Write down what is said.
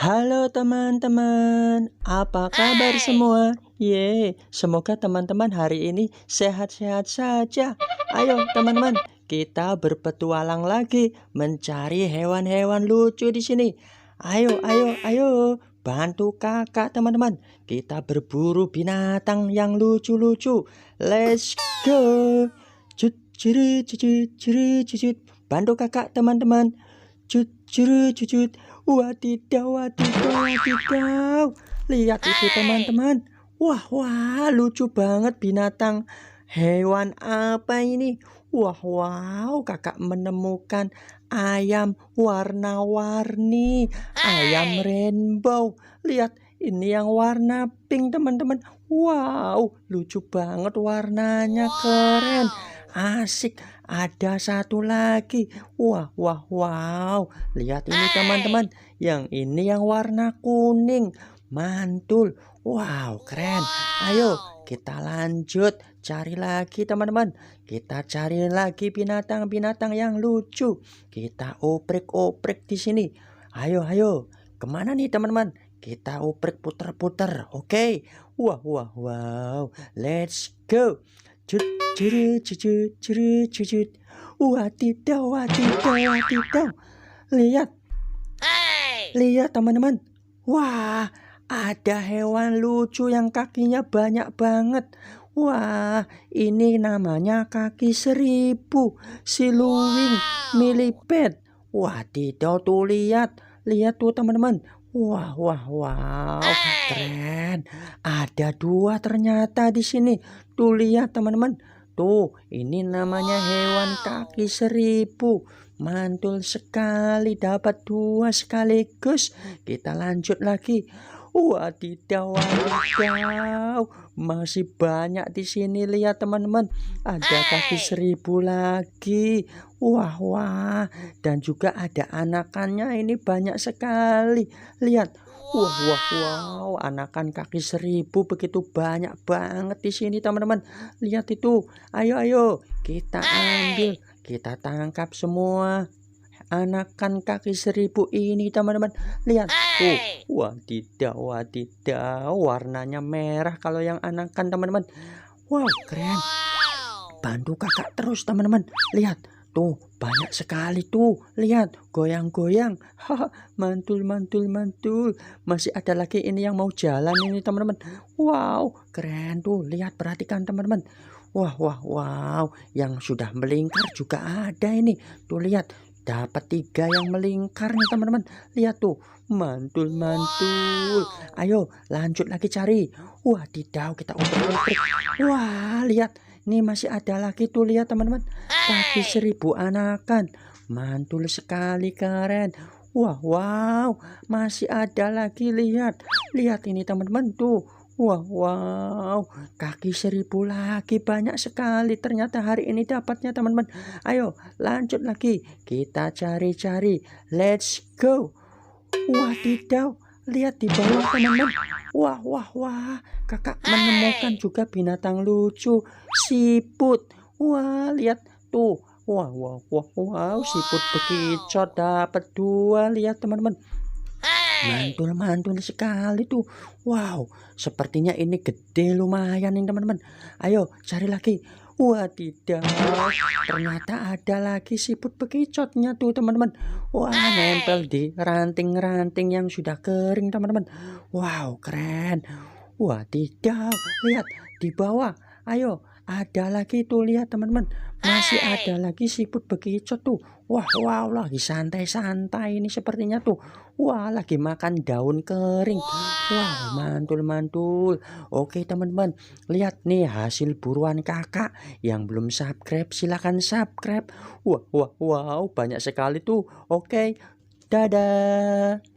Halo teman-teman, apa kabar semua? Ye, semoga teman-teman hari ini sehat-sehat saja. Ayo teman-teman, kita berpetualang lagi mencari hewan-hewan lucu di sini. Ayo, ayo, ayo, bantu kakak teman-teman. Kita berburu binatang yang lucu-lucu. Let's go. Cut, ciri, ciri, cucut. Bantu kakak teman-teman. Cut, ciri, cucut. Wadidaw, wadidaw, wadidaw. Lihat itu teman-teman. Wah, wah, lucu banget binatang. Hewan apa ini? Wah, wow, kakak menemukan ayam warna-warni. Ayam rainbow. Lihat, ini yang warna pink teman-teman. Wow, lucu banget warnanya, keren. Asik, ada satu lagi. Wah, wah, wow. Lihat ini teman-teman. Yang ini yang warna kuning. Mantul. Wow, keren. Ayo, kita lanjut. Cari lagi teman-teman. Kita cari lagi binatang-binatang yang lucu. Kita oprek-oprek di sini. Ayo, ayo. Ke mana nih teman-teman? Kita oprek puter-puter. Oke. Wah, wah, wow. Let's go. Cut, cut, cut, cut, cut. Wadidaw, wadidaw, wadidaw. Lihat. Lihat teman-teman. Wah, ada hewan lucu yang kakinya banyak banget. Wah, ini namanya kaki seribu. Siluwing milipet. Wadidaw tuh lihat. Lihat tuh teman-teman. Wah, wah, wah, keren. Ada dua ternyata di sini. Tuh lihat teman-teman. Tuh, ini namanya hewan kaki seribu. Mantul sekali dapat dua sekaligus. Kita lanjut lagi. Wadidaw, wadidaw. Masih banyak di sini lihat teman-teman. Ada kaki seribu lagi. Wah, wah. Dan juga ada anakannya ini banyak sekali. Lihat. Wah, wah, wow. Anakan kaki seribu begitu banyak banget di sini teman-teman. Lihat itu. Ayo, ayo. Kita ambil. Kita tangkap semua anakan kaki seribu ini teman-teman. Lihat tuh. Wadidaw wadidaw warnanya merah kalau yang anakan teman-teman. Wow keren. Bantu kakak terus teman-teman. Lihat tuh banyak sekali tuh. Lihat goyang-goyang. Mantul mantul mantul. Masih ada lagi ini yang mau jalan ini teman-teman. Wow keren tuh. Lihat perhatikan teman-teman. Wah, wah, wow, yang sudah melingkar juga ada ini. Tuh lihat, Dapat tiga yang melingkar nih teman-teman. Lihat tuh. Mantul, mantul. Ayo lanjut lagi cari. Wah tidak kita umpet Wah lihat. Ini masih ada lagi tuh lihat teman-teman. Kaki seribu anakan. Mantul sekali keren. Wah wow. Masih ada lagi lihat. Lihat ini teman-teman tuh. Wow, wow, kaki seribu lagi banyak sekali. Ternyata hari ini dapatnya teman-teman. Ayo lanjut lagi. Kita cari-cari. Let's go. Wah tidak. Lihat di bawah teman-teman. Wah, wah, wah. Kakak menemukan juga binatang lucu. Siput. Wah, lihat tuh. Wah, wah, wah, wow. Siput bekicot dapat dua. Lihat teman-teman. Mantul-mantul sekali tuh. Wow, sepertinya ini gede lumayan nih teman-teman. Ayo cari lagi. Wah tidak, ternyata ada lagi siput bekicotnya tuh teman-teman. Wah nempel di ranting-ranting yang sudah kering teman-teman. Wow keren. Wah tidak, lihat di bawah. Ayo ada lagi tuh lihat teman-teman. Masih ada lagi siput bekicot tuh. Wah, wow, lagi santai-santai ini sepertinya tuh. Wah, lagi makan daun kering. Wah, mantul-mantul. Oke, teman-teman. Lihat nih hasil buruan kakak. Yang belum subscribe, silahkan subscribe. Wah, wah, wow, banyak sekali tuh. Oke, dadah.